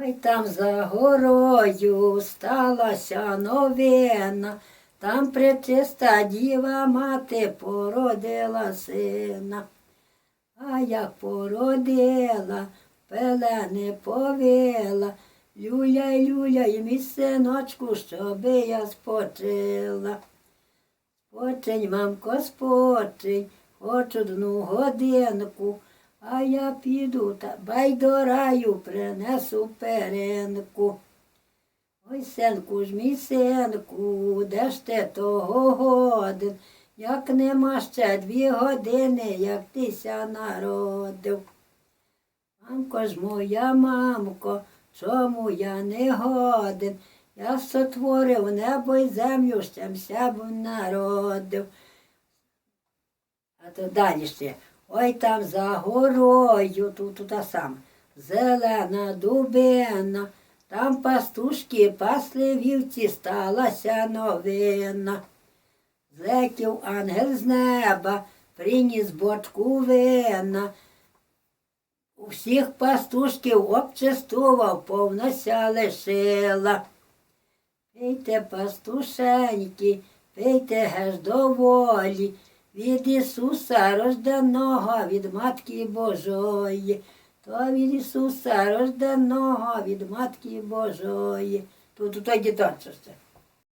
Ой там за горою сталася новина, там пречиста діва мати породила сина. А як породила, пелени повила, люляй, люляй, мій синочку, щоби я спочила. Спочинь, мамко, спочинь, хоч одну годинку, а я піду та бай до раю принесу перинку. Ой, синку ж мій синку, де ж ти того годин, як нема ще дві години, як тися народив. Мамко ж моя мамко, чому я не годен? Я сотворив небо й землю, щем себе народив. А то далі ще. Ой там за горою, тут тут сам. Зелена дубина, там пастушки пасли вівці, сталася новина. Злетів ангел з неба, приніс бочку вина. У всіх пастушків обчистував, повнося лишила. Пийте, пастушеньки, пийте геш доволі, від Ісуса рожденого, від Матки Божої, то від Ісуса рожденого, від Матки Божої. Тут той діточок ще.